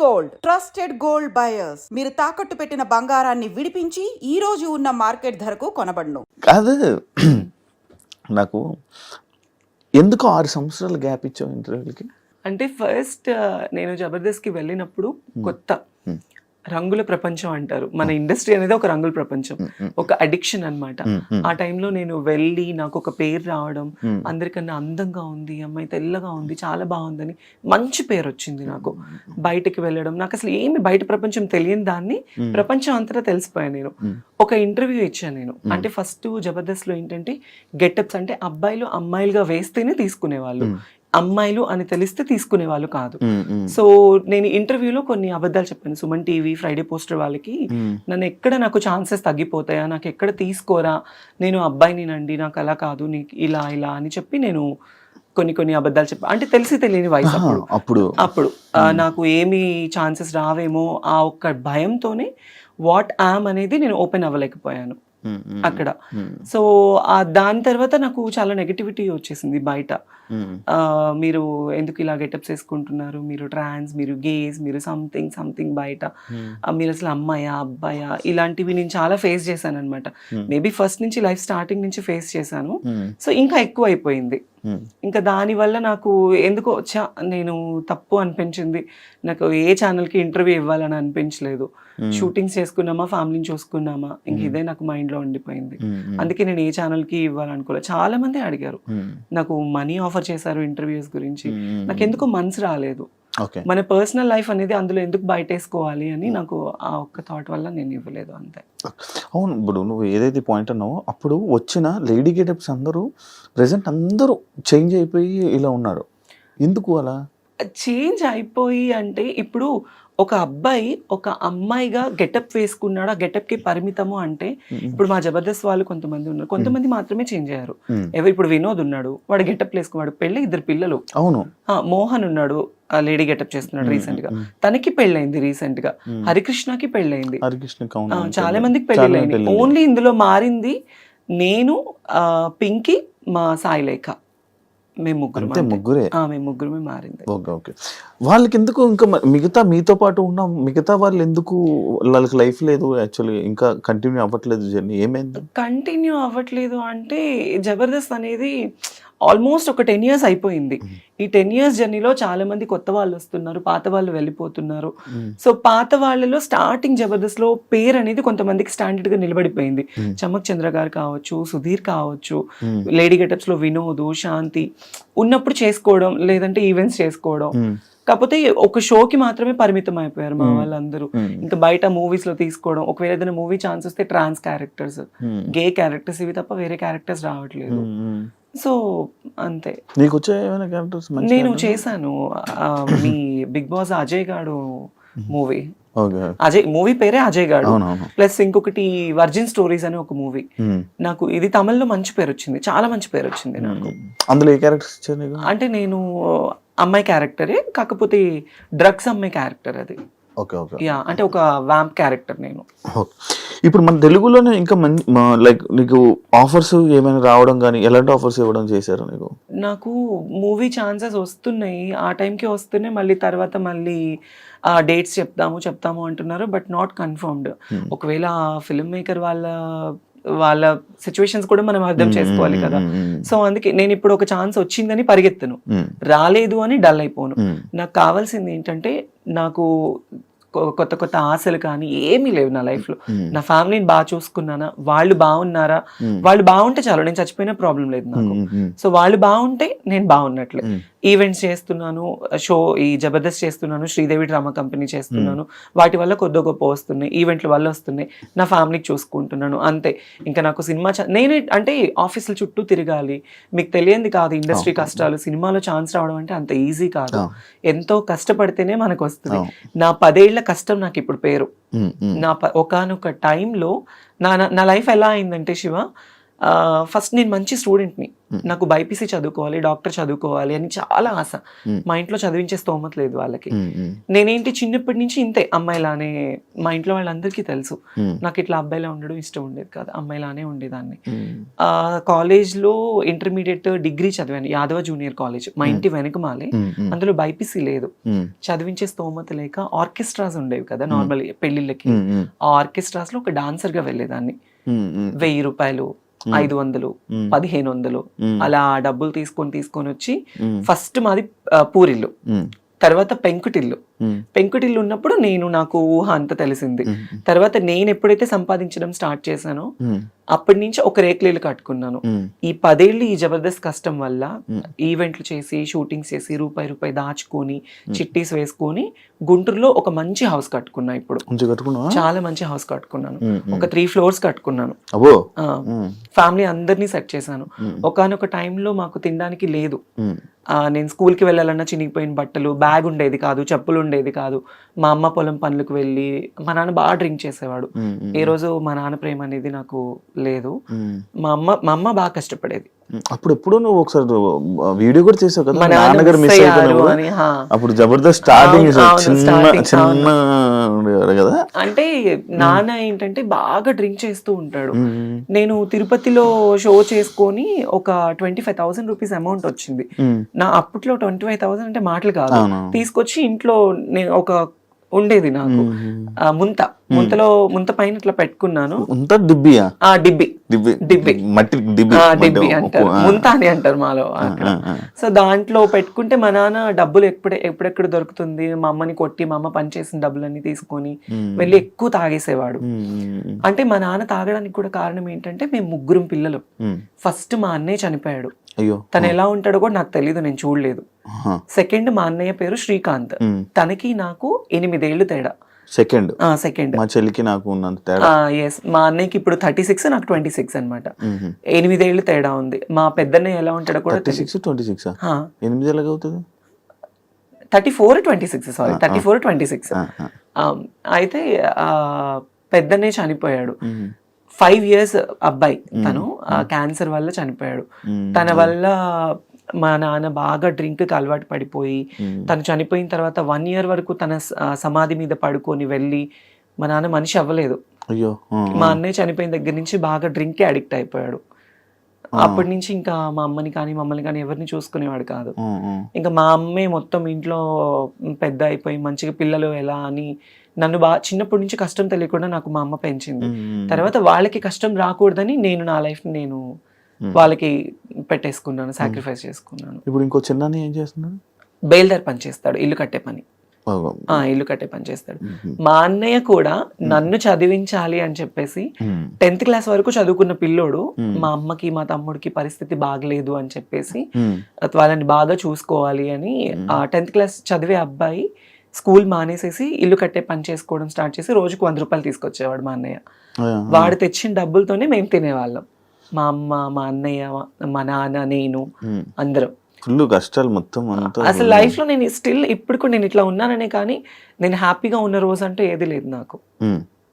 Gold. Trusted gold buyers. మీరు తాకట్టు పెట్టిన బంగారాన్ని విడిపించి ఈ రోజు ఉన్న మార్కెట్ ధరకు కొనబడును. కాదు. నాకు ఎందుకు ఆరు సంవత్సరాలు గ్యాప్ ఇచ్చావు ఇంటర్వ్యూలకి? అంటే ఫస్ట్ నేను జబర్దస్త్కి వెళ్ళినప్పుడు కొత్త. రంగుల ప్రపంచం అంటారు మన ఇండస్ట్రీ అనేది ఒక రంగుల ప్రపంచం. ఒక అడిక్షన్ అన్నమాట. Hmm. ఆ టైంలో నేను వెళ్ళి నాకు ఒక పేరు రావడం. అందరికన్నా అందంగా ఉంది అమ్మాయి తెల్లగా ఉంది చాలా బాగుందని మంచి పేరు వచ్చింది నాకు బయటికి వెళ్ళడం నాకు అసలు ఏమి బయట ప్రపంచం తెలియని దాన్ని. ప్రపంచం అంతటా తెలిసిపోయాను నేను. ఒక ఇంటర్వ్యూ ఇచ్చాను నేను అంటే ఫస్ట్ జబర్దస్త్లో ఏంటంటే గెటప్స్ అంటే అబ్బాయిలు అమ్మాయిలుగా వేస్తేనే తీసుకునేవాళ్ళు. అమ్మాయిలు అని తెలిస్తే తీసుకునేవాళ్ళు కాదు. ఉమ్, ఉమ్, సో నేను ఇంటర్వ్యూలో కొన్ని అబద్ధాలు చెప్పాను. సుమన్ టీవీ ఫ్రైడే పోస్టర్ వాళ్ళకి. నన్ను ఎక్కడ నాకు ఛాన్సెస్ తగ్గిపోతాయా? నాకు ఎక్కడ తీసుకోరా? నేను అబ్బాయినేనండి నాకు అలా కాదు నీకు ఇలా ఇలా అని చెప్పి నేను కొన్ని కొన్ని అబద్ధాలు చెప్పా. అంటే తెలిసి తెలియని వయసు అప్పుడు. అప్పుడు. నాకు ఏమి ఛాన్సెస్ రావేమో ఆ ఒక్క భయంతోనే వాట్ యామ్ అనేది నేను ఓపెన్ అవ్వలేకపోయాను. అక్కడ. సో ఆ దాని తర్వాత నాకు చాలా నెగటివిటీ వచ్చేసింది బయట. మీరు ఎందుకు ఇలా గెటప్స్ వేసుకుంటున్నారు? మీరు ట్రాన్స్ మీరు గేస్ మీరు సంథింగ్ సంథింగ్ బయట. మీరు అసలు అమ్మాయా అబ్బాయా? ఇలాంటివి నేను చాలా ఫేస్ చేశాను అనమాట. మేబీ ఫస్ట్ నుంచి లైఫ్ స్టార్టింగ్ నుంచి ఫేస్ చేశాను. సో ఇంకా ఎక్కువ అయిపోయింది ఇంకా దానివల్ల నాకు ఎందుకో చా నేను తప్పు అనిపించింది. నాకు ఏ ఛానల్కి ఇంటర్వ్యూ ఇవ్వాలని అనిపించలేదు. షూటింగ్స్ చేసుకున్నామా ఫ్యామిలీని చూసుకున్నామా? ఇంక ఇదే నాకు మైండ్లో ఉండిపోయింది. అందుకే నేను ఏ ఛానల్కి ఇవ్వాలనుకోలేదు చాలా మంది అడిగారు. నాకు మనీ ఆఫర్ చేశారు ఇంటర్వ్యూస్ గురించి. నాకు ఎందుకో మనసు రాలేదు. ఓకే. మన పర్సనల్ లైఫ్ అనేది అందులో ఎందుకు బయటేసుకోవాలి అని నాకు ఆ ఒక్క థాట్ వల్ల నేను ఇవ్వలేదు అంతే. అవును ఇప్పుడు నువ్వు ఏదైతే పాయింట్ అన్నావో అప్పుడు వచ్చిన లేడీ గెటప్స్ అందరూ ప్రెసెంట్ అందరూ చేంజ్ అయిపోయి ఇలా ఉన్నారు. ఎందుకు అలా? చేంజ్ అయిపోయి అంటే ఇప్పుడు ఒక అబ్బాయి ఒక అమ్మాయిగా గెటప్ వేసుకున్నాడు. ఆ గెటప్కి పరిమితము అంటే ఇప్పుడు మా జబర్దస్త్ వాళ్ళు కొంతమంది ఉన్నారు. కొంతమంది మాత్రమే చేంజ్ అయ్యారు. ఎవరు ఇప్పుడు వినోద్ ఉన్నాడు వాడు గెటప్ వేసుకున్నాడు. పెళ్ళి ఇద్దరు పిల్లలు. అవును. మోహన్ ఉన్నాడు ఆ లేడీ గెటప్ చేస్తున్నాడు రీసెంట్గా తనకి పెళ్ళైంది రీసెంట్గా. హరికృష్ణకి పెళ్ళైంది చాలా మందికి పెళ్ళిళ్ళైంది ఓన్లీ ఇందులో మారింది నేను పింకీ మా సాయి లేఖ. మేము ముగ్గురు అంతే ముగ్గురే. మేము ముగ్గురమే మారింది. Okay okay. వాళ్ళకి ఎందుకు ఇంకా మిగతా మీతో పాటు ఉన్న మిగతా వాళ్ళు ఎందుకు వాళ్ళకి లైఫ్ లేదు యాక్చువల్లీ ఇంకా కంటిన్యూ అవ్వట్లేదు జర్నీ ఏమైంది? కంటిన్యూ అవ్వట్లేదు అంటే జబర్దస్త్ అనేది ఆల్మోస్ట్ ఒక టెన్ ఇయర్స్ అయిపోయింది. ఈ టెన్ ఇయర్స్ జర్నీలో చాలా మంది కొత్త వాళ్ళు వస్తున్నారు పాత వాళ్ళు వెళ్ళిపోతున్నారు. సో పాత వాళ్ళలో స్టార్టింగ్ జబర్దస్త్లో పేరు అనేది కొంతమందికి స్టాండర్డ్గా నిలబడిపోయింది. చమక్ చంద్ర గారు కావచ్చు సుధీర్ కావచ్చు లేడీ గెటప్స్లో వినోద్ శాంతి ఉన్నప్పుడు చేసుకోవడం లేదంటే ఈవెంట్స్ చేసుకోవడం. కాకపోతే ఒక షోకి మాత్రమే పరిమితం అయిపోయారు మా Hmm. వాళ్ళందరూ. ఉమ్, ఇంకా బయట మూవీస్లో తీసుకోవడం ఒకవేళ ఏదైనా మూవీ ఛాన్స్ వస్తే ట్రాన్స్ క్యారెక్టర్స్ గే క్యారెక్టర్స్ ఇవి తప్ప వేరే క్యారెక్టర్స్ రావట్లేదు. ఉమ్. సో అంతే. నేను చేశాను మీ బిగ్ బాస్ అజయ్ గాడు మూవీ అజయ్ మూవీ పేరే అజయ్ గాడు ప్లస్ ఇంకొకటి వర్జిన్ స్టోరీస్ అని ఒక మూవీ. నాకు ఇది తమిళ్ళో మంచి పేరు వచ్చింది. చాలా మంచి పేరు వచ్చింది నాకు. అందులో ఏ క్యారెక్టర్స్ అంటే నేను అమ్మాయి క్యారెక్టరే కాకపోతే డ్రగ్స్ అమ్మాయి క్యారెక్టర్ అది. Okay okay. యా అంటే ఒక వ్యాంప్ క్యారెక్టర్ నేను. ఇప్పుడు మన తెలుగులోనే ఇంకా లైక్ నీకు ఆఫర్స్ ఏమైనా రావడం కానీ ఎలాంటి ఆఫర్స్ ఇవ్వడం చేశారు నీకు? నాకు మూవీ ఛాన్సెస్ వస్తున్నాయి. ఆ టైంకి వస్తున్నాయి. మళ్ళీ తర్వాత మళ్ళీ డేట్స్ చెప్తాము చెప్తాము అంటున్నారు బట్ నాట్ కన్ఫర్మ్డ్ Hmm. ఒకవేళ ఫిల్మ్ మేకర్ వాళ్ళ వాళ్ళ సిచ్యువేషన్స్ కూడా మనం అర్థం చేసుకోవాలి కదా. ఉమ్, ఉమ్, సో అందుకే నేను ఇప్పుడు ఒక ఛాన్స్ వచ్చిందని పరిగెత్తను. రాలేదు అని డల్ అయిపోను. నాకు కావాల్సింది ఏంటంటే నాకు కొత్త కొత్త ఆశలు కానీ ఏమీ లేవు నా లైఫ్లో. ఉమ్, నా ఫ్యామిలీని బాగా చూసుకున్నానా? వాళ్ళు బాగున్నారా? వాళ్ళు బాగుంటే చాలు నేను చచ్చిపోయినా ప్రాబ్లం లేదు నాకు. సో వాళ్ళు బాగుంటే నేను బాగున్నట్లే. ఈవెంట్స్ చేస్తున్నాను షో ఈ జబర్దస్త్ చేస్తున్నాను శ్రీదేవి డ్రామా కంపెనీ చేస్తున్నాను. వాటి వల్ల కొద్ది గొప్ప వస్తున్నాయి ఈవెంట్ల వల్ల వస్తున్నాయి. నా ఫ్యామిలీకి చూసుకుంటున్నాను అంతే. ఇంకా నాకు సినిమా నేను అంటే ఆఫీసుల చుట్టూ తిరగాలి. మీకు తెలియంది కాదు ఇండస్ట్రీ. కష్టాలు. సినిమాలో ఛాన్స్ రావడం అంటే అంత ఈజీ కాదు. ఎంతో కష్టపడితేనే మనకు వస్తుంది. నా పదేళ్ళ కష్టం నాకు ఇప్పుడు పేరు నా ఒకనొక టైంలో నా- నా లైఫ్ ఎలా అయిందంటే శివ ఫస్ట్ నేను మంచి స్టూడెంట్ని నాకు బైపీసీ చదువుకోవాలి డాక్టర్ చదువుకోవాలి అని చాలా ఆశ. Hmm. మా ఇంట్లో చదివించే స్తోమత లేదు వాళ్ళకి. ఉమ్, నేనేంటి చిన్నప్పటి నుంచి ఇంతే అమ్మాయిలానే మా ఇంట్లో వాళ్ళందరికీ తెలుసు. నాకు ఇట్లా అబ్బాయిలా ఉండడం ఇష్టం ఉండేది కాదు అమ్మాయిలానే ఉండేదాన్ని. కాలేజ్లో ఇంటర్మీడియట్ డిగ్రీ చదివాను యాదవ జూనియర్ కాలేజ్ మా ఇంటి వెనుకమాలే. అందులో బైపీసీ లేదు. చదివించే స్తోమత లేక ఆర్కెస్ట్రాస్ ఉండేవి కదా నార్మల్ పెళ్ళిళ్ళకి ఆ ఆర్కెస్ట్రాస్లో ఒక డాన్సర్గా వెళ్ళేదాన్ని. వెయ్యి రూపాయలు ఐదు వందలు పదిహేను వందలు. అలా డబ్బులు తీసుకొని తీసుకొని వచ్చి ఫస్ట్ మాది పూరిల్లు. తర్వాత పెంకుటిల్లు. పెంకుటిల్లు ఉన్నప్పుడు నేను నాకు ఊహ అంత తెలిసింది. ఉమ్, తర్వాత నేను ఎప్పుడైతే సంపాదించడం స్టార్ట్ చేశానో ఉమ్, అప్పటి నుంచి ఒక రేక్లీలు కట్టుకున్నాను. ఈ పదేళ్ళు ఈ జబర్దస్త్ కష్టం వల్ల Hmm. ఈవెంట్లు చేసి షూటింగ్స్ చేసి రూపాయి రూపాయి దాచుకొని చిట్టీస్ వేసుకొని గుంటూరులో ఒక మంచి హౌస్ కట్టుకున్నా ఇప్పుడు. చాలా మంచి హౌస్ కట్టుకున్నాను. ఒక త్రీ ఫ్లోర్స్ కట్టుకున్నాను. ఫ్యామిలీ అందరినీ సెట్ చేశాను. Hmm. ఒకనొక టైంలో మాకు తినడానికి లేదు. నేను స్కూల్కి వెళ్ళాలన్నా చినిగిపోయిన బట్టలు బ్యాగ్ ఉండేది కాదు చెప్పులు ఉండేది కాదు. మా అమ్మ పొలం పనులకు వెళ్ళి మా నాన్న బాగా డ్రింక్ చేసేవాడు. ఏ రోజు మా నాన్న ప్రేమ అనేది నాకు లేదు. మా అమ్మ మా అమ్మ బాగా కష్టపడేది. అప్పుడు ఎప్పుడో నువ్వు ఒకసారి వీడియో కూడా చేసావు కదా? నాన్నగారు మిస్. అప్పుడు జబర్దస్త్ స్టార్టింగ్ చిన్న చిన్న ఉండేవారు కదా? అంటే నాన్న ఏంటంటే బాగా డ్రింక్ చేస్తూ ఉంటాడు. నేను తిరుపతిలో షో చేసుకొని ఒక twenty five thousand rupees amount వచ్చింది. నా అప్పట్లో ట్వంటీ ఫైవ్ థౌసండ్ అంటే మాటలు కాదు. తీసుకొచ్చి ఇంట్లో నేను ఒక ఉండేది నాకు. ముంత. ముంతలో ముంత పైన ఇట్లా పెట్టుకున్నాను. డిబ్బియా ఆ డిబ్బి డిబ్బి డిబ్బి. మట్టి డిబ్బి డిబ్బి అంటారు. ముంత అని అంటారు మాలో. సో దాంట్లో పెట్టుకుంటే మా నాన్న డబ్బులు ఎప్పుడే ఎప్పుడెక్కడ దొరుకుతుంది? మా అమ్మని కొట్టి మా అమ్మ పని చేసిన డబ్బులన్నీ తీసుకొని. వెళ్ళి ఎక్కువ తాగేసేవాడు. అంటే మా నాన్న తాగడానికి కూడా కారణం ఏంటంటే మేము ముగ్గురం పిల్లలు. ఫస్ట్ మా అన్నయ్య చనిపోయాడు. తను ఎలా ఉంటాడో కూడా నాకు తెలియదు నేను చూడలేదు. సెకండ్ మా అన్నయ్య పేరు శ్రీకాంత్. తనకి నాకు ఎనిమిదేళ్ళు తేడా. సెకండ్? సెకండ్. మా చెల్లికి నాకు ఉన్నంత తేడా? ఎస్ మా అన్నయ్యకి ఇప్పుడు థర్టీ సిక్స్ నాకు ట్వంటీ సిక్స్ అనమాట ఉమ్. ఎనిమిదేళ్ళు తేడా ఉంది. మా పెద్దన్నయ్య ఎలా ఉంటాడో కూడా థర్టీ సిక్స్ ట్వంటీ సిక్స్ తెలియదు ఎనిమిది ఎలాగ అవుతుంది? Thirty four twenty six sorry thirty four twenty six. అయితే ఆ, పెద్దన్నయ్య చనిపోయాడు. ఫైవ్ ఇయర్స్ అబ్బాయి. తను క్యాన్సర్ వల్ల చనిపోయాడు. తన వల్ల మా నాన్న బాగా డ్రింక్కి అలవాటు పడిపోయి. తను చనిపోయిన తర్వాత వన్ ఇయర్ వరకు తన సమాధి మీద పడుకొని వెళ్ళి మా నాన్న మనిషి అవ్వలేదు. అయ్యో మా అన్నయ్య చనిపోయిన దగ్గర నుంచి బాగా డ్రింక్ అడిక్ట్ అయిపోయాడు. అప్పటి నుంచి ఇంకా మా అమ్మని కానీ మమ్మల్ని కానీ ఎవరిని చూసుకునేవాడు కాదు. ఇంకా మా అమ్మే మొత్తం ఇంట్లో పెద్ద అయిపోయి మంచిగా పిల్లలు ఎలా అని నన్ను బాగా చిన్నప్పటి నుంచి కష్టం తెలియకుండా నాకు మా అమ్మ పెంచింది. తర్వాత వాళ్ళకి కష్టం రాకూడదని నేను నా లైఫ్ నేను వాళ్ళకి పెట్టేసుకున్నాను సాక్రిఫైస్ చేసుకున్నాను. ఇప్పుడు ఇంకో చిన్న ఏం చేస్తున్నాడు? బేల్దార్ పని చేస్తాడు ఇల్లు కట్టే పని. ఇల్లు కట్టే పని చేస్తాడు. మా అన్నయ్య కూడా నన్ను చదివించాలి అని చెప్పేసి టెన్త్ క్లాస్ వరకు చదువుకున్న పిల్లోడు. మా అమ్మకి మా తమ్ముడికి పరిస్థితి బాగలేదు అని చెప్పేసి వాళ్ళని బాగా చూసుకోవాలి అని ఆ టెన్త్ క్లాస్ చదివే అబ్బాయి స్కూల్ మానేసేసి ఇల్లు కట్టే పని చేసుకోవడం స్టార్ట్ చేసి రోజుకు వంద రూపాయలు తీసుకొచ్చేవాడు మా అన్నయ్య. వాడు తెచ్చిన డబ్బులతోనే మేము తినేవాళ్ళం. మా అమ్మ మా అన్నయ్య మా నాన్న నేను. అందరం. ఫుల్ కష్టాలు మొత్తం అసలు లైఫ్లో నేను స్టిల్ ఇప్పుడు కూడా నేను ఇట్లా ఉన్నాననే కానీ నేను హ్యాపీగా ఉన్న రోజు అంటే ఏది లేదు నాకు.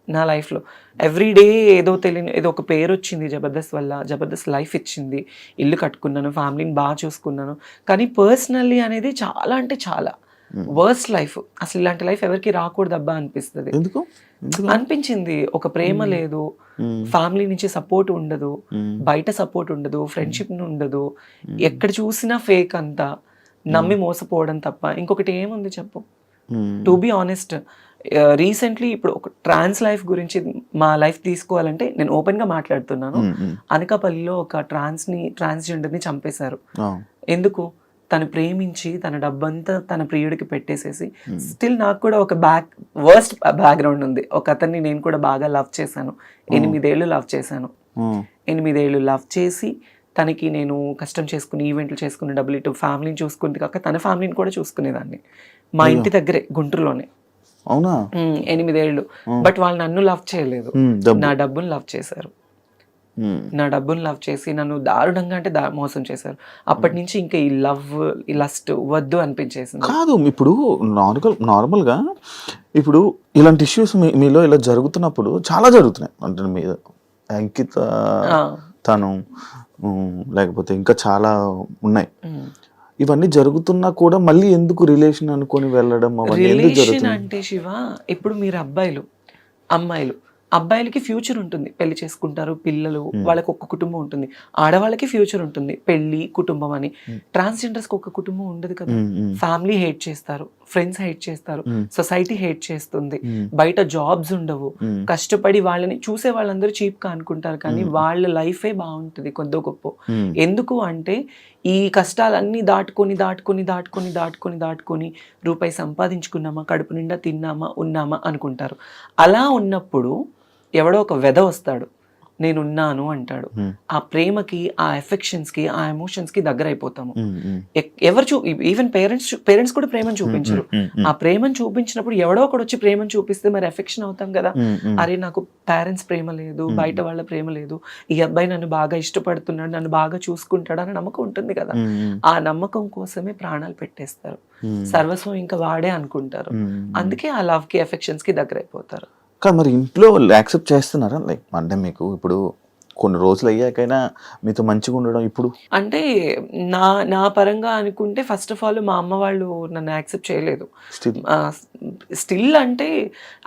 నా లైఫ్లో. ఎవ్రీ డే ఏదో తెలియని ఏదో ఒక పేరు వచ్చింది జబర్దస్త్ వల్ల జబర్దస్త్ లైఫ్ ఇచ్చింది. ఇల్లు కట్టుకున్నాను ఫ్యామిలీని బాగా చూసుకున్నాను. కానీ పర్సనల్లీ అనేది చాలా అంటే చాలా. వర్స్ట్ లైఫ్ అసలు ఇలాంటి లైఫ్ ఎవరికి రాకూడదు అబ్బా అనిపిస్తుంది. ఎందుకు? అనిపించింది. ఒక ప్రేమ లేదు. ఉమ్, ఫ్యామిలీ నుంచి సపోర్ట్ ఉండదు. బయట సపోర్ట్ ఉండదు. ఫ్రెండ్షిప్ ఉండదు. ఎక్కడ చూసినా ఫేక్ అంతా. నమ్మి మోసపోవడం తప్ప. ఇంకొకటి ఏముంది చెప్పు? టు బి ఆనెస్ట్ రీసెంట్లీ ఇప్పుడు ఒక ట్రాన్స్ లైఫ్ గురించి మా లైఫ్ తీసుకోవాలంటే నేను ఓపెన్గా మాట్లాడుతున్నాను. అనకాపల్లిలో ఒక ట్రాన్స్ని ట్రాన్స్జెండర్ని చంపేశారు ఎందుకు? తను ప్రేమించి తన డబ్బంతా తన ప్రియుడికి పెట్టేసేసి స్టిల్ నాకు కూడా ఒక బ్యాక్ వర్స్ట్ బ్యాక్గ్రౌండ్ ఉంది. ఒక అతన్ని నేను కూడా బాగా లవ్ చేశాను. ఎనిమిదేళ్ళు లవ్ చేశాను. ఆ, ఎనిమిదేళ్ళు లవ్ చేసి తనకి నేను కష్టం చేసుకుని ఈవెంట్లు చేసుకుని డబ్బులు ఇటు ఫ్యామిలీని చూసుకుంది కాక తన ఫ్యామిలీని కూడా చూసుకునేదాన్ని. మా ఇంటి దగ్గరే గుంటూరులోనే. అవునా? ఎనిమిదేళ్ళు. బట్ వాళ్ళు నన్ను లవ్ చేయలేదు. నా డబ్బును లవ్ చేశారు. నా డబ్బును లవ్ చేసి నన్ను దారుణంగా అంటే మోసం చేశారు. అప్పటి నుంచి ఇంకా ఈ లవ్ ఈ లస్ట్ వద్దు అనిపించేసింది. కాదు ఇప్పుడు నార్మల్ నార్మల్గా ఇప్పుడు ఇలాంటి ఇష్యూస్ మీలో ఇలా జరుగుతున్నప్పుడు చాలా జరుగుతున్నాయి. అంటే మీద అంకిత తను లేకపోతే ఇంకా చాలా ఉన్నాయి. ఇవన్నీ జరుగుతున్నా కూడా మళ్ళీ ఎందుకు రిలేషన్ అనుకొని వెళ్ళడం అవన్నీ ఎందుకు రిలేషన్ అంటే శివ ఇప్పుడు మీరు అబ్బాయిలు అమ్మాయిలు అబ్బాయిలకి ఫ్యూచర్ ఉంటుంది. పెళ్ళి చేసుకుంటారు పిల్లలు వాళ్ళకి ఒక్క కుటుంబం ఉంటుంది. ఆడవాళ్ళకి ఫ్యూచర్ ఉంటుంది. పెళ్ళి కుటుంబం అని. ట్రాన్స్జెండర్స్ ఒక కుటుంబం ఉండదు కదా. ఫ్యామిలీ హేట్ చేస్తారు. ఫ్రెండ్స్ హేట్ చేస్తారు. సొసైటీ హేట్ చేస్తుంది. బయట జాబ్స్ ఉండవు. కష్టపడి వాళ్ళని చూసే వాళ్ళందరూ చీప్గా అనుకుంటారు కానీ వాళ్ళ లైఫే బాగుంటుంది కొద్దో గొప్ప. ఎందుకు అంటే ఈ కష్టాలన్నీ దాటుకొని దాటుకొని దాటుకొని దాటుకొని దాటుకొని రూపాయి సంపాదించుకున్నామా కడుపు నిండా తిన్నామా ఉన్నామా అనుకుంటారు. అలా ఉన్నప్పుడు ఎవడో ఒక వెధ వస్తాడు. నేనున్నాను అంటాడు. ఆ ప్రేమకి ఆ ఎఫెక్షన్స్కి ఆ ఎమోషన్స్కి దగ్గర అయిపోతాము ఎవరు చూ ఈవెన్ పేరెంట్స్ పేరెంట్స్ కూడా ప్రేమను చూపించరు. ఆ ప్రేమను చూపించినప్పుడు ఎవడో ఒకడు వచ్చి ప్రేమను చూపిస్తే మరి ఎఫెక్షన్ అవుతాం కదా. అరే నాకు పేరెంట్స్ ప్రేమ లేదు బయట వాళ్ళ ప్రేమ లేదు. ఈ అబ్బాయి నన్ను బాగా ఇష్టపడుతున్నాడు నన్ను బాగా చూసుకుంటాడు అనే నమ్మకం ఉంటుంది కదా. ఆ నమ్మకం కోసమే ప్రాణాలు పెట్టేస్తారు. సర్వస్వం ఇంకా వాడే అనుకుంటారు. అందుకే ఆ లవ్కి ఎఫెక్షన్స్కి దగ్గర అయిపోతారు కానీ మరి ఇంట్లో యాక్సెప్ట్ చేస్తున్నారా? లైక్ అంటే మీకు ఇప్పుడు కొన్ని రోజులు అయ్యాకైనా మీతో మంచిగా ఉండడం ఇప్పుడు? అంటే నా నా పరంగా అనుకుంటే ఫస్ట్ ఆఫ్ ఆల్ మా అమ్మ వాళ్ళు నన్ను యాక్సెప్ట్ చేయలేదు. స్టిల్ స్టిల్ అంటే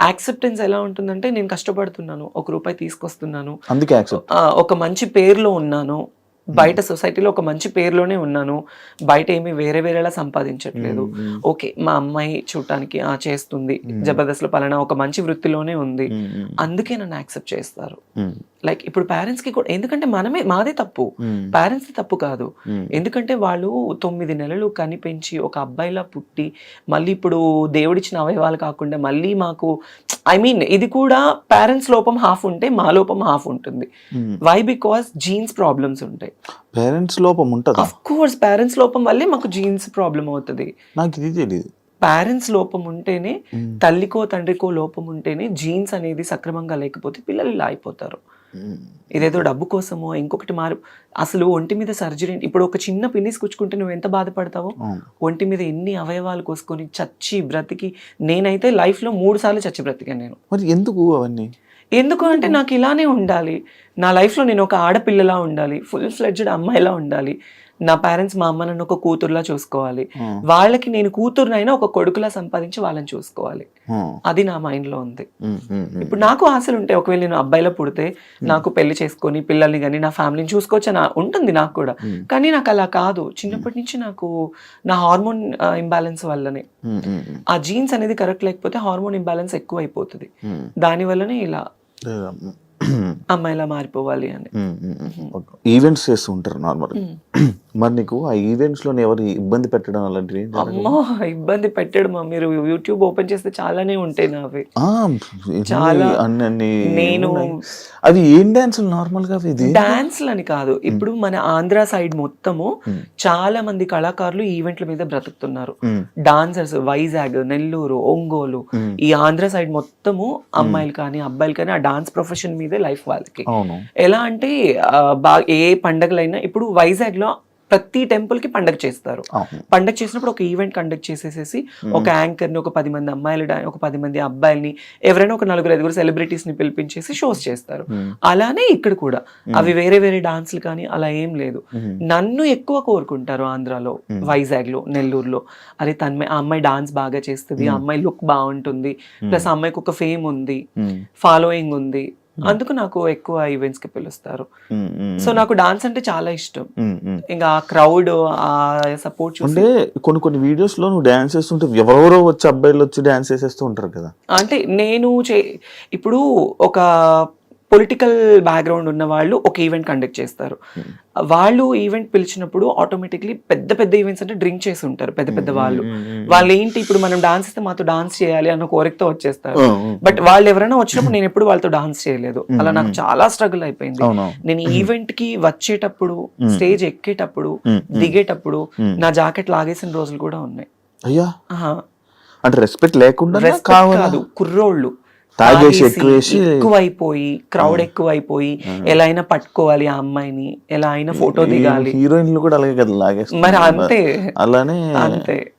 యాక్సెప్టెన్స్ ఎలా ఉంటుందంటే నేను కష్టపడుతున్నాను ఒక రూపాయి తీసుకొస్తున్నాను అందుకే ఒక మంచి పేరులో ఉన్నాను బయట సొసైటీలో ఒక మంచి పేరులోనే ఉన్నాను. బయట ఏమి వేరే వేరేలా సంపాదించట్లేదు. ఓకే మా అమ్మాయి చూడటానికి ఆ చేస్తుంది. జబర్దస్త్లో పలానా ఒక మంచి వృత్తిలోనే ఉంది. అందుకే నన్ను యాక్సెప్ట్ చేస్తారు. లైక్ ఇప్పుడు పేరెంట్స్కి కూడా ఎందుకంటే మనమే మాదే తప్పు. పేరెంట్స్ తప్పు కాదు. ఎందుకంటే వాళ్ళు తొమ్మిది నెలలు కనిపెంచి ఒక అబ్బాయిలా పుట్టి మళ్ళీ ఇప్పుడు దేవుడిచ్చిన అవయవాలు కాకుండా మళ్ళీ మాకు ఐ మీన్ ఇది కూడా పేరెంట్స్ లోపం హాఫ్ ఉంటే మా లోపం హాఫ్ ఉంటుంది. వై బికాస్ జీన్స్ ప్రాబ్లమ్స్ ఉంటాయి. పేరెంట్స్ లోపం ఉంటుందా? అఫ్ కోర్స్ పేరెంట్స్ లోపం వల్లే మాకు జీన్స్ ప్రాబ్లం అవుతుంది. నాకు ఇది తెలియదు పేరెంట్స్ లోపం ఉంటేనే తల్లికో తండ్రికో లోపం ఉంటేనే జీన్స్ అనేది సక్రమంగా లేకపోతే పిల్లలు ఇలా అయిపోతారు. ఇదేదో డబ్బు కోసమో ఇంకొకటి మారు అసలు ఒంటి మీద సర్జరీ ఇప్పుడు ఒక చిన్న పిన్నిస్ కుచ్చుకుంటే నువ్వు ఎంత బాధపడతావో. ఒంటి మీద ఎన్ని అవయవాలు కోసుకొని చచ్చి బ్రతికి నేనైతే life లో మూడు సార్లు చచ్చి బ్రతికాను నేను. మరి ఎందుకు అవన్నీ? ఎందుకు అంటే నాకు ఇలానే ఉండాలి. నా లైఫ్లో నేను ఒక ఆడపిల్లలా ఉండాలి ఫుల్ ఫ్లెడ్జ్డ్ అమ్మాయిలా ఉండాలి. నా పేరెంట్స్ మా అమ్మ నన్ను ఒక కూతురులా చూసుకోవాలి. Hmm. వాళ్ళకి నేను కూతురునైనా ఒక కొడుకులా సంపాదించి వాళ్ళని చూసుకోవాలి. Hmm. అది నా మైండ్లో ఉంది. Hmm. ఇప్పుడు నాకు ఆశలు ఉంటాయి ఒకవేళ నేను అబ్బాయిలో పుడితే నాకు పెళ్ళి చేసుకొని పిల్లల్ని కానీ నా ఫ్యామిలీని చూసుకోవచ్చు ఉంటుంది నాకు కూడా. కానీ నాకు అలా కాదు. చిన్నప్పటి నుంచి నాకు నా హార్మోన్ ఇంబ్యాలెన్స్ వల్లనే. ఆ జీన్స్ అనేది కరెక్ట్ లేకపోతే హార్మోన్ ఇంబ్యాలెన్స్ ఎక్కువ అయిపోతుంది. దాని వల్లనే ఇలా అమ్మాయిలా మారిపోవాలి అని. ఈవెంట్స్ చేస్తూ ఉంటారు నార్మల్ మరి నీకు ఆ ఈవెంట్స్లో ఎవరు ఇబ్బంది పెట్టడం అలాంటివి? అమ్మో ఇబ్బంది పెట్టాడు మీరు యూట్యూబ్ ఓపెన్ చేస్తే చాలానే ఉంటాయి నావి చాలా. అన్ని నేను-. అవి ఏం డాన్స్ నార్మల్గా అవి ఇది డాన్స్ అని కాదు ఇప్పుడు మన ఆంధ్ర సైడ్ మొత్తము చాలా మంది కళాకారులు ఈవెంట్ల మీద బ్రతుకుతున్నారు Hmm. Dancers Vizag Nellore Ongole Hmm. ఈ ఆంధ్ర సైడ్ మొత్తము అమ్మాయిలు కానీ అబ్బాయిలు కానీ ఆ డాన్స్ ప్రొఫెషన్ మీదే లైఫ్ వాళ్ళకి ఎలా అంటే ఏ పండగలైనా ఇప్పుడు వైజాగ్లో ప్రతి టెంపుల్కి పండగ చేస్తారు. పండగ చేసినప్పుడు ఒక ఈవెంట్ కండక్ట్ చేసేసేసి ఒక యాంకర్ని ఒక పది మంది అమ్మాయిలు ఒక పది మంది అబ్బాయిల్ని ఎవరైనా ఒక నలుగురు ఐదుగురు సెలబ్రిటీస్ని పిలిపించేసి షోస్ చేస్తారు. అలానే ఇక్కడ కూడా. అవి వేరే వేరే డాన్స్లు కానీ అలా ఏం లేదు. నన్ను ఎక్కువ కోరుకుంటారు ఆంధ్రాలో వైజాగ్లో నెల్లూరులో. అరే తన్మే ఆ అమ్మాయి డాన్స్ బాగా చేస్తుంది ఆ అమ్మాయి లుక్ బాగుంటుంది. ప్లస్ ఆ అమ్మాయికి ఒక ఫేమ్ ఉంది. ఫాలోయింగ్ ఉంది. అందుకు నాకు ఎక్కువ ఈవెంట్స్కి పిలుస్తారు Hmm, hmm. సో నాకు డాన్స్ అంటే చాలా ఇష్టం Hmm, hmm. ఇంకా ఆ క్రౌడ్ ఆ సపోర్ట్ అంటే కొన్ని కొన్ని వీడియోస్లో నువ్వు డాన్స్ చేస్తుంటే ఎవరెవరో వచ్చి అబ్బాయిలు వచ్చి డాన్స్ చేసేస్తూ ఉంటారు కదా అంటే నేను చే ఇప్పుడు ఒక పొలిటికల్ బ్యాక్గ్రౌండ్ ఉన్న వాళ్ళు ఒక ఈవెంట్ కండక్ట్ చేస్తారు. వాళ్ళు ఈవెంట్ పిలిచినప్పుడు ఆటోమేటిక్లీ పెద్ద పెద్ద ఈవెంట్స్ అంటే డ్రింక్ చేసి ఉంటారు పెద్ద పెద్ద వాళ్ళు. వాళ్ళు ఏంటి ఇప్పుడు మనం డాన్స్ ఇస్తే మాతో డాన్స్ చేయాలి అన్న కోరికతో వచ్చేస్తారు. బట్ వాళ్ళు ఎవరైనా వచ్చినప్పుడు నేను ఎప్పుడు వాళ్ళతో డాన్స్ చేయలేదు. అలా నాకు చాలా స్ట్రగుల్ అయిపోయింది. నేను ఈవెంట్కి వచ్చేటప్పుడు స్టేజ్ ఎక్కేటప్పుడు. దిగేటప్పుడు. నా జాకెట్ లాగేసిన రోజులు కూడా ఉన్నాయి. అయ్యా. అంటే రెస్పెక్ట్ లేకుండా కాదు కుర్రోళ్ళు. తాగేసి ఎక్కువైపోయి క్రౌడ్ ఎక్కువైపోయి ఎలా అయినా పట్టుకోవాలి ఆ అమ్మాయిని ఎలా అయినా ఫోటో దిగాలి. హీరోయిన్లు కూడా అలాగే కదా లాగేస్తారు మరి అంతే. అలానే అంతే.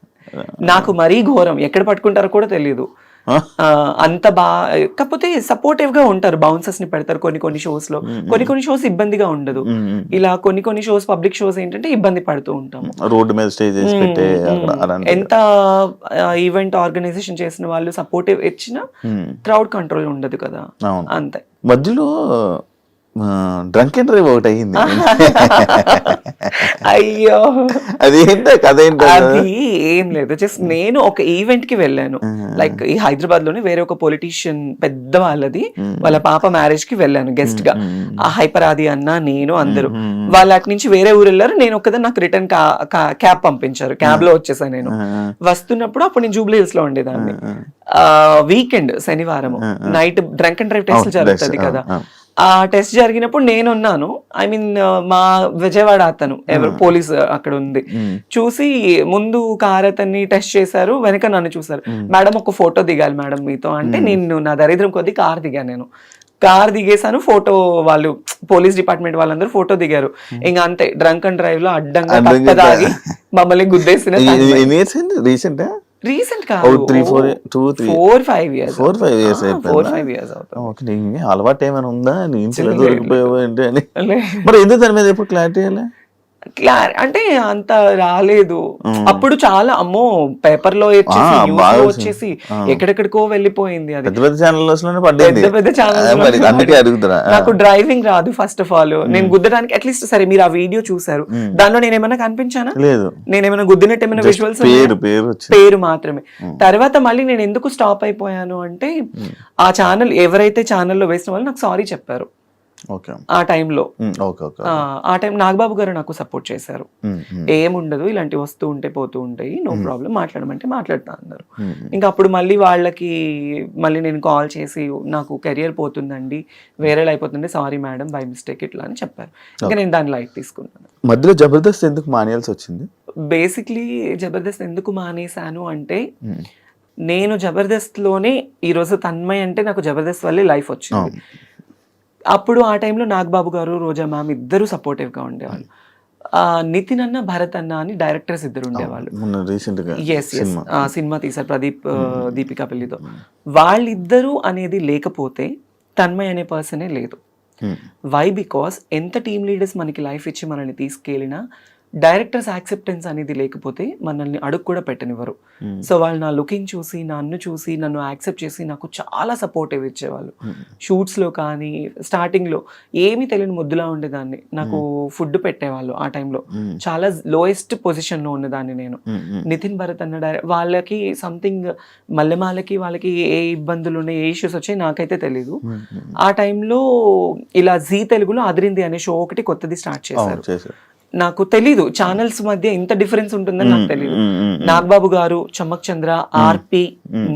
నాకు మరీ ఘోరం. ఎక్కడ పట్టుకుంటారో కూడా తెలియదు. అంత బాగా కాకపోతే సపోర్టివ్గా ఉంటారు బౌన్సర్స్ని పెడతారు కొన్ని కొన్ని షోస్లో. కొన్ని కొన్ని షోస్ ఇబ్బందిగా ఉండదు. ఇలా కొన్ని కొన్ని షోస్ పబ్లిక్ షోస్ ఏంటంటే ఇబ్బంది పడుతూ ఉంటాము రోడ్డు మీద స్టే చేసి పెట్టే అక్కడ మ్మ్. అలాంటి ఎంత ఈవెంట్ ఆర్గనైజేషన్ చేసిన వాళ్ళు సపోర్టివ్ ఇచ్చినా. క్రౌడ్ కంట్రోల్ ఉండదు కదా. అంతే. మధ్యలో డ్రంక్ అండ్ డ్రైవ్ ఒకటి అయ్యింది అయ్యో. అదేంటో కథ ఏంటో అది ఏం లేదు. జస్ట్ నేను ఒక ఈవెంట్కి వెళ్ళాను లైక్ ఈ హైదరాబాద్లోనే వేరే ఒక పొలిటీషియన్ పెద్ద వాళ్ళది. వాళ్ళ పాప మ్యారేజ్కి వెళ్ళాను గెస్ట్గా. ఆ హైపర్ ఆది అన్న నేను అందరూ. వాళ్ళ అటు నుంచి వేరే ఊరు వెళ్ళారు. నేను ఒక్కదా నాకు రిటర్న్ క్యాబ్ పంపించారు. క్యాబ్లో వచ్చేసాను నేను. వస్తున్నప్పుడు అప్పుడు నేను జూబ్లీ హిల్స్లో ఉండేదాన్ని వీకెండ్ శనివారం night drunk and drive test జరుగుతుంది కదా. ఆ టెస్ట్ జరిగినప్పుడు నేనున్నాను. ఐ మీన్ మా విజయవాడ అతను ఎవరు పోలీస్ అక్కడ ఉంది. చూసి ముందు కార్ అతన్ని టెస్ట్ చేశారు వెనక నన్ను చూసారు మేడం ఒక ఫోటో దిగాలి మేడం మీతో. అంటే నేను నా దరిద్రం కొద్ది కార్ దిగాను నేను. కార్ దిగేసాను ఫోటో వాళ్ళు పోలీస్ డిపార్ట్మెంట్ వాళ్ళందరూ ఫోటో దిగారు. ఇంకా అంతే డ్రంక్ అండ్ డ్రైవ్లో అడ్డంగా మమ్మల్ని గుద్దేసిన recent? Recent three four two three four five years four five years four five years అవుతుంది. ఓకే నీకు అలవాటు ఏమైనా ఉందా? నేను దొరికిపోయావు ఏంటి అని. మరి ఎందుకు దాని మీద ఎప్పుడు క్లారిటీ అయ్యలే క్లార్ అంటే అంత రాలేదు. అప్పుడు చాలా అమ్మో పేపర్లో వచ్చేసి ఎక్కడెక్కడికో వెళ్ళిపోయింది అది. పెద్ద పెద్ద ఛానల్స్లోనే పడ్డది పెద్ద పెద్ద ఛానల్స్ ఆ, మరి అందుకే అడుగుతున్నా. నాకు డ్రైవింగ్ రాదు ఫస్ట్ ఆఫ్ ఆల్ నేను గుద్దడానికి అట్లీస్ట్ సరే మీరు ఆ వీడియో చూసారు. దానిలో నేను ఏమైనా కనిపించానా? లేదు. నేను ఏమైనా గుద్దినట్టు ఏమైనా విజువల్స్ పేరు పేరు మాత్రమే. తర్వాత మళ్ళీ నేను ఎందుకు స్టాప్ అయిపోయాను అంటే ఆ ఛానల్ ఎవరైతే ఛానల్లో వేసిన వాళ్ళు నాకు సారీ చెప్పారు. ఆ టైంలో. ఆ టైం నాగబాబు గారు నాకు సపోర్ట్ చేశారు. ఏముండదు ఇలాంటివి వస్తూ ఉంటే పోతూ ఉంటాయి నో ప్రాబ్లం మాట్లాడమంటే మాట్లాడుతా అన్నారు. ఇంకా అప్పుడు మళ్ళీ వాళ్ళకి మళ్ళీ నేను కాల్ చేసి నాకు కెరియర్ పోతుందండి వేరే అయిపోతుంది సారీ మేడం బై మిస్టేక్ ఇట్లా అని చెప్పారు. ఇంకా నేను దాన్ని లైట్ తీసుకున్నాను. మధ్యలో జబర్దస్త్ ఎందుకు మానేయాల్సి వచ్చింది? బేసిక్లీ జబర్దస్త్ ఎందుకు మానేశాను అంటే నేను జబర్దస్త్లోనే ఈరోజు తన్మయ్ అంటే నాకు జబర్దస్త్ వల్లే లైఫ్ వచ్చింది. అప్పుడు ఆ టైంలో నాగబాబు గారు రోజా మ్యామ్ ఇద్దరు సపోర్టివ్గా ఉండేవాళ్ళు. నితిన్ అన్న భరత్ అన్న అని డైరెక్టర్స్ ఇద్దరు ఉండేవాళ్ళు. Yes yes cinema. తీశారు ప్రదీప్ దీపికా పెళ్ళితో. వాళ్ళిద్దరూ అనేది లేకపోతే తన్మయ్ అనే పర్సనే లేదు. వై బికాస్ ఎంత టీమ్ లీడర్స్ మనకి లైఫ్ ఇచ్చి మనల్ని తీసుకెళ్ళినా డైరెక్టర్స్ యాక్సెప్టెన్స్ అనేది లేకపోతే మనల్ని అడుగు కూడా పెట్టనివ్వరు. Hmm. సో వాళ్ళు నా లుకింగ్ చూసి నన్ను చూసి నన్ను యాక్సెప్ట్ చేసి నాకు చాలా సపోర్టివ్ ఇచ్చేవాళ్ళు. షూట్స్లో కానీ స్టార్టింగ్లో ఏమీ తెలియని ముద్దులా ఉండేదాన్ని. నాకు ఫుడ్ పెట్టేవాళ్ళు ఆ టైంలో. Hmm. చాలా లోయెస్ట్ పొజిషన్లో ఉన్నదాన్ని నేను. నితిన్ భరత్ అన్న డైరెక్ట్ వాళ్ళకి సంథింగ్ మల్లెమాలకి వాళ్ళకి ఏ ఇబ్బందులు ఉన్నాయి ఏ ఇష్యూస్ వచ్చాయి నాకైతే ఉమ్. ఆ టైంలో ఇలా జీ తెలుగులో అదిరింది అనే షో ఒకటి కొత్తది స్టార్ట్ చేశారు. నాకు తెలీదు. ఛానల్స్ మధ్య ఇంత డిఫరెన్స్ ఉంటుందని నాకు తెలియదు. నాగబాబు గారు చమ్మక్ చంద్ర ఆర్పి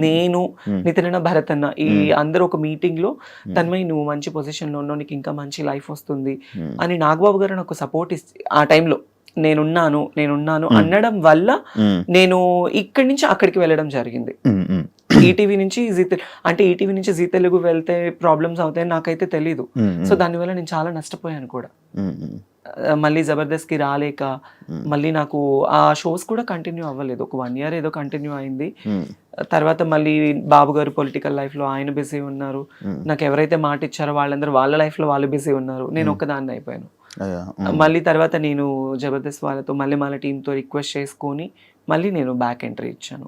నేను నితిన భరత్ అన్న ఈ అందరూ ఒక మీటింగ్లో తన్మయ్ నువ్వు మంచి పొజిషన్లో ఉన్నావు నీకు ఇంకా మంచి లైఫ్ వస్తుంది అని నాగబాబు గారు నాకు సపోర్ట్ ఆ టైంలో నేనున్నాను నేనున్నాను అనడం వల్ల నేను ఇక్కడి నుంచి అక్కడికి వెళ్ళడం జరిగింది. ఈటీవీ నుంచి జీ అంటే ఈటీవీ నుంచి జీ తెలుగు వెళ్తే ప్రాబ్లమ్స్ అవుతాయని నాకైతే తెలీదు. సో దానివల్ల నేను చాలా నష్టపోయాను కూడా. మళ్ళీ జబర్దస్త్కి రాలేక మళ్ళీ నాకు ఆ షోస్ కూడా కంటిన్యూ అవ్వలేదు. ఒక వన్ ఇయర్ ఏదో కంటిన్యూ అయింది. తర్వాత మళ్ళీ బాబు గారు పొలిటికల్ లైఫ్లో ఆయన బిజీ ఉన్నారు. నాకు ఎవరైతే మాట ఇచ్చారో వాళ్ళందరూ వాళ్ళ లైఫ్లో వాళ్ళు బిజీ ఉన్నారు. నేను ఒక్కదాన్ని అయిపోయాను. మళ్ళీ తర్వాత నేను జబర్దస్త్ వాళ్ళతో మళ్ళీ మళ్ళీ టీంతో రిక్వెస్ట్ చేసుకొని మళ్ళీ నేను బ్యాక్ ఎంట్రీ ఇచ్చాను.